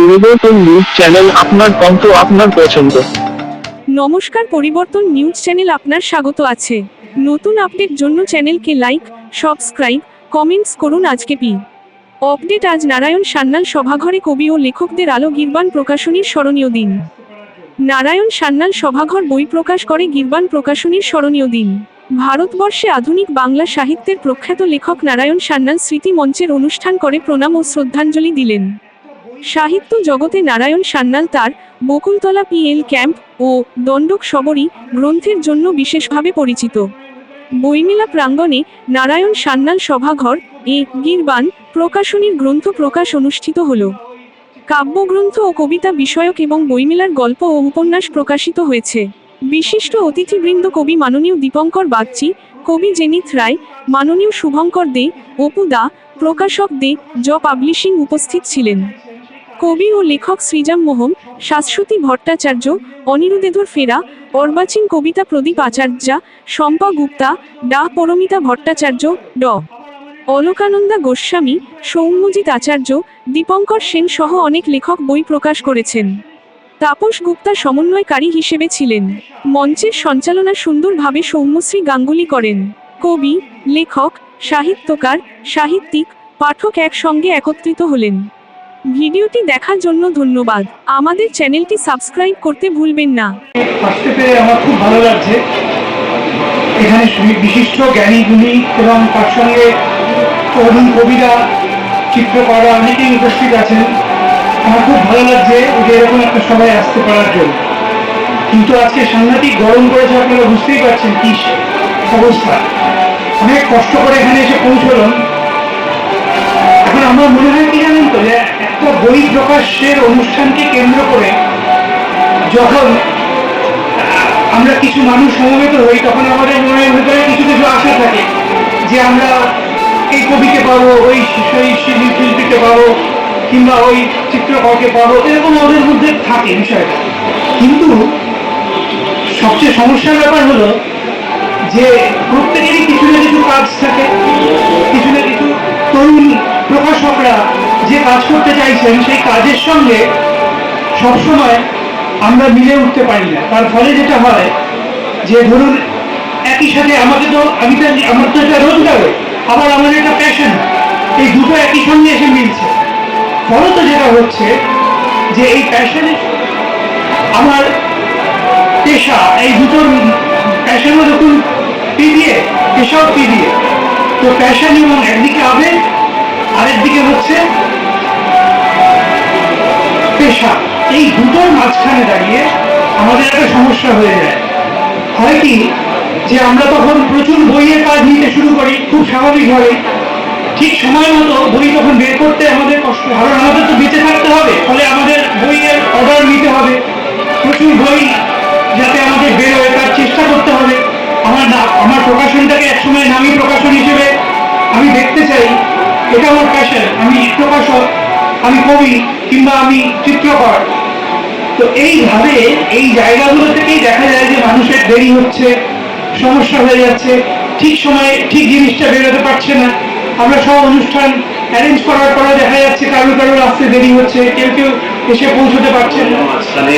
পরিবর্তন news channel আপনার কণ্ঠ, আপনার পছন্দ। নমস্কার, পরিবর্তন নিউজ চ্যানেল আপনার স্বাগত আছে। নতুন আপডেট জন্য চ্যানেলকে লাইক সাবস্ক্রাইব কমেন্টস করুন আজকে পি। আপডেট আজ নারায়ণ সান্যাল সভাঘরে কবি ও লেখকদের আলো গিরবান প্রকাশনীর স্মরণীয় দিন। নারায়ণ সান্যাল সভাঘর বই প্রকাশ করে গিরবান প্রকাশনীর স্মরণীয় দিন। ভারতবর্ষে আধুনিক বাংলা সাহিত্যের প্রখ্যাত লেখক নারায়ণ সান্যাল স্মৃতি মঞ্চের অনুষ্ঠান করে প্রণাম ও শ্রদ্ধাঞ্জলি দিলেন। সাহিত্য জগতে নারায়ণ সান্যাল তার বকুলতলা পিএল ক্যাম্প ও দণ্ডক সবরী গ্রন্থের জন্য বিশেষভাবে পরিচিত। বইমেলা প্রাঙ্গণে নারায়ণ সান্যাল সভাঘর এ গিরবান প্রকাশনীর গ্রন্থ প্রকাশ অনুষ্ঠিত হল। কাব্যগ্রন্থ ও কবিতা বিষয়ক এবং বইমেলার গল্প ও উপন্যাস প্রকাশিত হয়েছে। বিশিষ্ট অতিথিবৃন্দ কবি মাননীয় দীপঙ্কর বাগচি, কবি জেনিথ রায়, মাননীয় শুভঙ্কর দে, অপু দা, প্রকাশক দে, জ পাবলিশিং উপস্থিত ছিলেন। কবি ও লেখক সৃজাম মোহন, শাশ্বতী ভট্টাচার্য অনিরুদ্ধেধর ফেরা, অর্বাচীন কবিতা প্রদীপ আচার্যা, শম্পা গুপ্তা, ডা পরমিতা ভট্টাচার্য, ড। অলোকানন্দা গোস্বামী, সৌম্যজিৎ আচার্য, দীপঙ্কর সেন সহ অনেক লেখক বই প্রকাশ করেছেন। তাপস গুপ্তা সমন্বয়কারী হিসেবে ছিলেন। মঞ্চের সঞ্চালনা সুন্দরভাবে সৌম্যশ্রী গাঙ্গুলি করেন। কবি, লেখক, সাহিত্যকার, সাহিত্যিক, পাঠক একসঙ্গে একত্রিত হলেন। ভিডিওটি দেখার জন্য ধন্যবাদ। আমাদের চ্যানেলটি সাবস্ক্রাইব করতে ভুলবেন না। আমার খুব ভালো লাগছে। এখানে বিশিষ্ট জ্ঞানীগুলি এবং তার সঙ্গে তরুণ কবিরা চিত্রকররা অনেকেই উপস্থিত আছেন। আমার খুব ভালো লাগছে যে এরকম একটা সবাই আসতে পারার জন্য। কিন্তু আজকে সাংঘাতিক গরম করেছে আপনারা বুঝতেই পারছেন কি অবস্থা। অনেক কষ্ট করে এখানে এসে পৌঁছলাম। এখন আমার মনে হয় কি জানেন তো, যে একটা বই প্রকাশের অনুষ্ঠানকে কেন্দ্র করে যখন আমরা কিছু মানুষ সমবেত হই, তখন আমাদের মনের ভিতরে কিছু কিছু আশা থাকে যে আমরা এই কবিকে পাবো, ওই শিল্পীকে পাবো, কিংবা ওই চিত্রকরকে পাবো, এরকম ওদের মধ্যে থাকে বিষয়টা। কিন্তু সবচেয়ে সমস্যার ব্যাপার হলো যে প্রত্যেকেরই কিছু না কিছু কাজ থাকে, কিছু না কিছু তরুণ প্রকাশকরা যে কাজ করতে চাইছেন, সেই কাজের সঙ্গে সবসময় আমরা মিলে উঠতে পারি না। তার ফলে যেটা হয় যে ধরুন, একই সাথে আমাকে তো, আমি তো, আমার তো এটা রোজগার, আবার আমাদের একটা প্যাশন এই দুটো একই সঙ্গে এসে মিলছে। ফলত যেটা হচ্ছে যে এই প্যাশনের আমার পেশা, এই দুটোর প্যাশনও যখন পিডিয়ে পেশাও পিডিয়ে তো প্যাশন এবং একদিকে আবেগ, আরেকদিকে হচ্ছে পেশা, এই দুটোর মাঝখানে দাঁড়িয়ে আমাদের একটা সমস্যা হয়ে যায়। হয় কি যে আমরা তখন প্রচুর বইয়ের কাজ নিতে শুরু করি, খুব স্বাভাবিকভাবে ঠিক সময় মতো বই তখন বের করতে আমাদের কষ্ট, কারণ আমাদের তো বেঁচে থাকতে হবে, ফলে আমাদের বইয়ের অর্ডার নিতে হবে। প্রচুর বই যাতে আমাদের বেরোয়, তার চেষ্টা করতে হবে। আমার না, আমার প্রকাশনটাকে একসময় নামী প্রকাশন হিসেবে আমি দেখতে চাই। এটা আমার প্যাশন আমি প্রকাশক। আমি কবি কিংবা আমি চিত্রকর। তো এইভাবে এই জায়গাগুলো থেকেই দেখা যায় যে মানুষের দেরি হচ্ছে, সমস্যা হয়ে যাচ্ছে, ঠিক সময়ে ঠিক জিনিসটা বেরোতে পারছে না। আমরা সব অনুষ্ঠান অ্যারেঞ্জ করার পরে দেখা যাচ্ছে কারোর কারোর আসতে দেরি হচ্ছে, কেউ কেউ এসে পৌঁছতে পারছেন না। মাঝখানে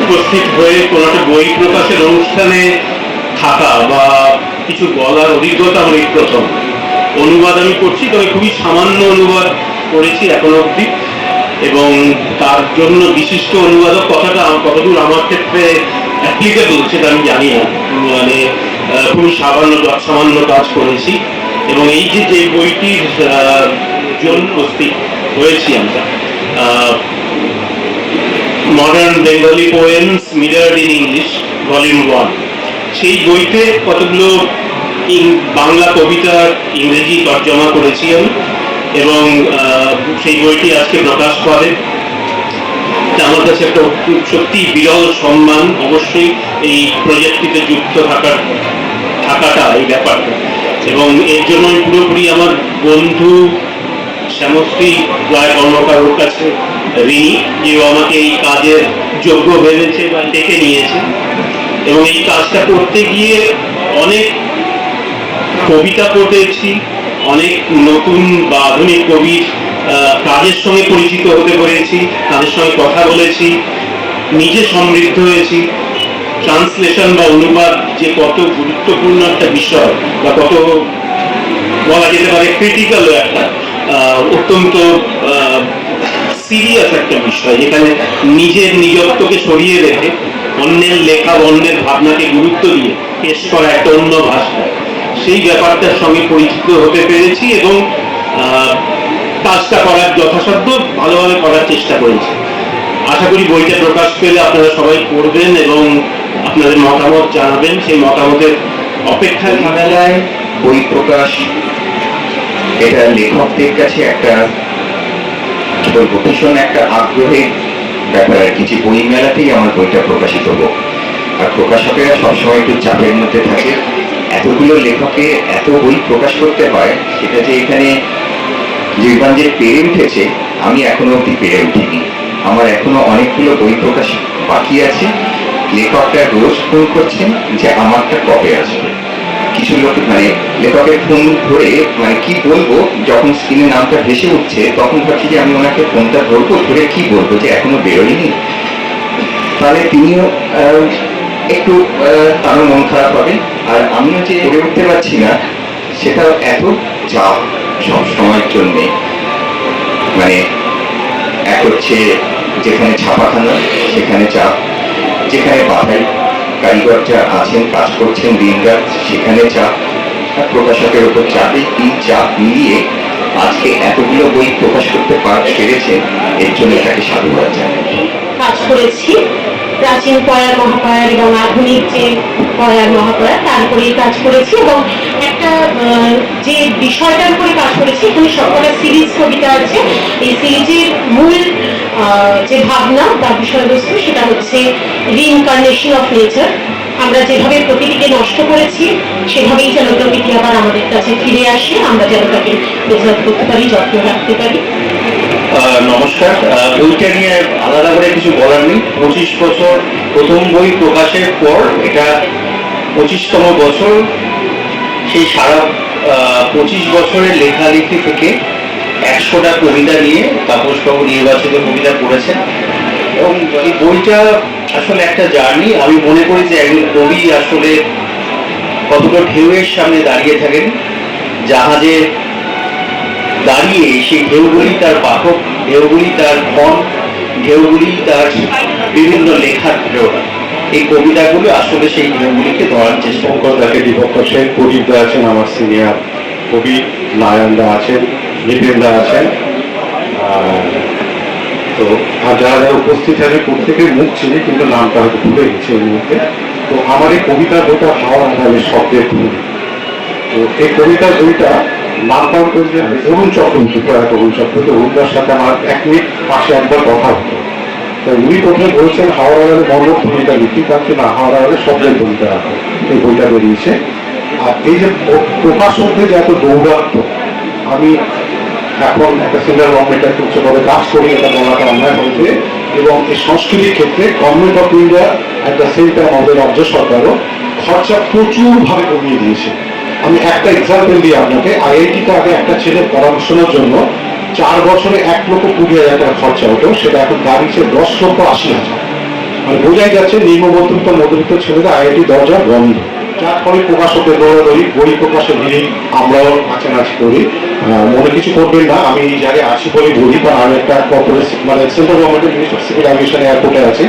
উপস্থিত হয়ে কোনো একটা বই প্রকাশের অনুষ্ঠানে থাকা বা কিছু বলার অভিজ্ঞতা আমার প্রথম। অনুবাদ আমি করছি, তবে খুবই সামান্য অনুবাদ করেছি এখন অবধি। এবং তার জন্য বিশিষ্ট অনুবাদক কথাটা আমার- কতদূর আমার ক্ষেত্রে অ্যাপ্লিকেবল সেটা আমি জানি না। মানে খুবই সামান্য সামান্য কাজ করেছি। এবং এই যে যে বইটির জন্য উপস্থিত হয়েছি আমরা modern Bengali poems mirrored in English volume one সেই বইতে কতগুলো বাংলা কবিতার ইংরেজি তর্জমা করেছি আমি। এবং সেই বইটি আজকে প্রকাশ করে। আমার কাছে একটা সত্যি বিরল সম্মান অবশ্যই এই প্রজেক্টটিতে যুক্ত থাকার, থাকাটা এই ব্যাপারটা। এবং এর জন্য আমি পুরোপুরি আমার বন্ধু শ্যামশ্রী রায় কর্মকারের কাছে ঋণী কেউ আমাকে এই কাজের যোগ্য ভেবেছে বা ডেকে নিয়েছে। এবং এই কাজটা করতে গিয়ে অনেক কবিতা পড়েছি অনেক নতুন বা আধুনিক কবির কাজের সঙ্গে পরিচিত হতে পেরেছি, তাদের সঙ্গে কথা বলেছি, নিজে সমৃদ্ধ হয়েছি। ট্রান্সলেশন বা অনুবাদ যে কত গুরুত্বপূর্ণ একটা বিষয় বা কত বলা যেতে পারে ক্রিটিক্যাল একটা অত্যন্ত সিরিয়াস একটা বিষয়, যেখানে নিজের নিজত্বকে সরিয়ে রেখে অন্যের লেখা অন্যের ভাবনাকে গুরুত্ব দিয়ে পেশ করা একটা অন্য ভাষা। সেই ব্যাপারটার সঙ্গে পরিচিত হতে পেরেছি এবং কাজটা করার যথাসাধ্য ভালোভাবে করার চেষ্টা করেছি। আশা করি বইটা প্রকাশ পেলে আপনারা সবাই পড়বেন এবং আপনাদের মতামত জানাবেন। সেই মতামতের অপেক্ষায় থাকা মেলায় বই প্রকাশ, এটা লেখকদের কাছে একটা ভীষণ একটা আগ্রহের ব্যাপার আর কি, যে বই মেলাতেই আমার বইটা প্রকাশিত হোক। আর প্রকাশকেরা সবসময় একটু চাপের মধ্যে থাকে। এতগুলো লেখকে এত বই প্রকাশ করতে হয়, সেটা যে এখানে জীবন যে পেরে উঠেছে, আমি এখনও অব্দি পেরে উঠিনি। আমার এখনও অনেকগুলো বই প্রকাশ বাকি আছে। লেখকরা রোজ ফোন করছেন যে আমারটা কবে আসবে। কিছু লোক মানে লেখকের ফোন ধরে মানে কি বলব, যখন স্ক্রিনে নামটা ভেসে উঠছে, তখন ভাবছি যে আমি ওনাকে ফোনটা ধরবো, ধরে কি বলব যে এখনও বেরোয়নি। তাহলে তিনিও একটু তারও মন খারাপ হবে। আর আমিও যে করে উঠতে পারছি না সেটা এত চাপ সব সময়ের জন্যে। মানে এক হচ্ছে যেখানে ছাপাখানা, সেখানে চাপ। যেখানে বাধাই কারিগর যা আছেন, কাজ করছেন দিনরাত সেখানে চাপ। প্রকাশকের উপর চাপে তিন চাপ মিলিয়ে আজকে এতগুলো বই প্রকাশ করতে পার পেরেছেন এর জন্য তাকে সাধুবাদ জানাই। কাজ করেছি। প্রাচীন পয়ার মহাপয়ার এবং আধুনিক যে পয়ার মহাপয়ার তার উপরেই কাজ করেছি এবং একটা যে বিষয়টার উপরে কাজ করেছি, এখানে সবকটা সিরিজ কবিতা আছে। এই সিরিজের মূল যে ভাবনা বা বিষয়বস্তু, সেটা হচ্ছে রিইনকার্নেশন অফ নেচার আমরা যেভাবে প্রকৃতিকে নষ্ট করেছি, সেভাবেই যেন প্রকৃতি আবার আমাদের কাছে ফিরে আসে। আমরা যেন তাকে প্রেজার্ভ করতে পারি, যত্ন রাখতে পারি। নমস্কার। বইটা নিয়ে আলাদা করে কিছু বলার নেই। পঁচিশ বছর প্রথম বই প্রকাশের পর এটা পঁচিশতম বছর। সেই সারা পঁচিশ বছরের লেখালেখি থেকে একশোটা কবিতা নিয়ে তাপসবাবু নির্বাচিত কবিতা পড়েছেন। এবং এই বইটা আসলে একটা জার্নি। আমি মনে করি যে একজন কবি আসলে কতটা ঢেউয়ের সামনে দাঁড়িয়ে থাকেন। জাহাজে দাঁড়িয়ে সেই ঢেউগুলি তার পাঠক ঢেউগুলি তার ফন ঢেউগুলি তার বিভিন্ন লেখার প্রেরণা। এই কবিতাগুলো আসলে সেই ঢেউগুলিকে ধরার চেষ্টা করে। শঙ্করদাকে দীপক সেন প্রদীপদা আছেন, আমার সিনিয়র কবি নারায়ণদা আছেন নিপেনদা আছেন। তো আর যারা যারা উপস্থিত আছে প্রত্যেকের মুখ চিনি কিন্তু নামটা হয়তো ভুলে গেছি এই মুহূর্তে। তো আমার এই কবিতা বইটা হাওয়া আধারের শব্দের ভুল তো এই কবিতা বইটা নামকরণ করেছেন অরুণ চক্রবর্তী প্রয়াত অরুণ চক্রবর্তী অরুণদার সাথে আমার এক মিনিট পাশে একবার কথা হতো। তো উনি প্রথমে বলেছেন, হাওড়া আদালে মর্ম কবিতা লিখি তাকে না, হাওড়া আদালে শব্দের কবিতা রাখো এই বইটা বেরিয়েছে। আর এই যে প্র- প্রকাশকদের যে এত দৌড়াত্ম আমি এখন একটা সিনিয়র গভর্নমেন্টের উচ্চ পদে কাজ করি, এটা বলাটা অন্যায় হয়েছে, এবং এই সংস্কৃতির ক্ষেত্রে government of India at the same time আমাদের রাজ্য সরকারও, খরচা প্রচুরভাবে কমিয়ে দিয়েছে। আমি একটা এক্সাম্পল দিই আপনাকে। আইআইটিতে আগে একটা ছেলে পড়াশোনার জন্য চার বছরে এক লক্ষ কুড়ি হাজার টাকা খরচা হতো। সেটা এখন দাঁড়িয়েছে দশ লক্ষ আশি হাজার। মানে বোঝাই যাচ্ছে নিম্ন মধ্যবিত্ত ছেলেদের আইআইটি দরজা বন্ধ। যার ফলে প্রকাশকের দৌড়াদৌড়ি, বই প্রকাশের ভিড়ি আমরাও নাচানাচি করি। মনে কিছু করবেন না। আমি এই জায়গায় আছি বলে বলি বা আমি একটা কর্পোরেট মানে সেন্ট্রাল গভর্নমেন্টের মিনিস্টার সিভিল অ্যাভিয়েশন এয়ারপোর্টে আছি।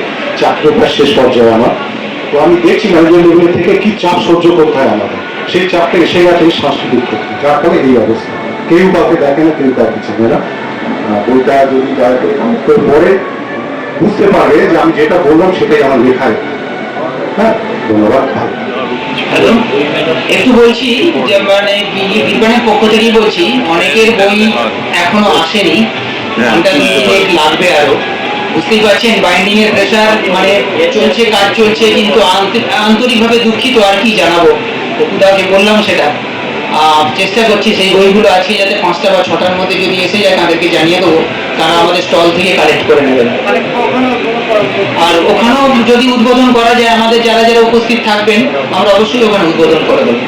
প্রায় শেষ পর্যায়ে আমার। তো আমি দেখছি ম্যানেজার লেভেল থেকে কি চাপ সহ্য করতে হয় আমাদের। সেই চাপটা এসে গেছে এই সাংস্কৃতিক ক্ষেত্রে যার ফলে এই অবস্থা। কেউ কাউকে দেখে না কেউ কাউকে চেনে না। বইটা যদি পড়ে বুঝতে পারবে যে আমি যেটা বললাম সেটাই আমার লেখায়। হ্যাঁ ধন্যবাদ। হ্যালো? একটু বলছি যে মানে বিজ্ঞানের পক্ষ থেকেই বলছি অনেকের বই এখনও আসেনি। দুয়েক লাগবে আরও। বুঝতেই পারছেন বাইন্ডিং এর প্রেশার মানে চলছে কাজ চলছে কিন্তু আন্ত- আন্তরিকভাবে দুঃখিত আর কি জানাব? টুকুদাকে বললাম সেটা। আর চেষ্টা করছি সেই বইগুলো আছে যাতে পাঁচটা বা ছটার মধ্যে যদি এসে যায় তাদেরকে জানিয়ে দেবো তারা আমাদের স্টল থেকে কালেক্ট করে নেবেন আর ওখানেও যদি উদ্বোধন করা যায় আমাদের যারা যারা উপস্থিত থাকবেন আমরা অবশ্যই ওখানে উদ্বোধন করে দেবো।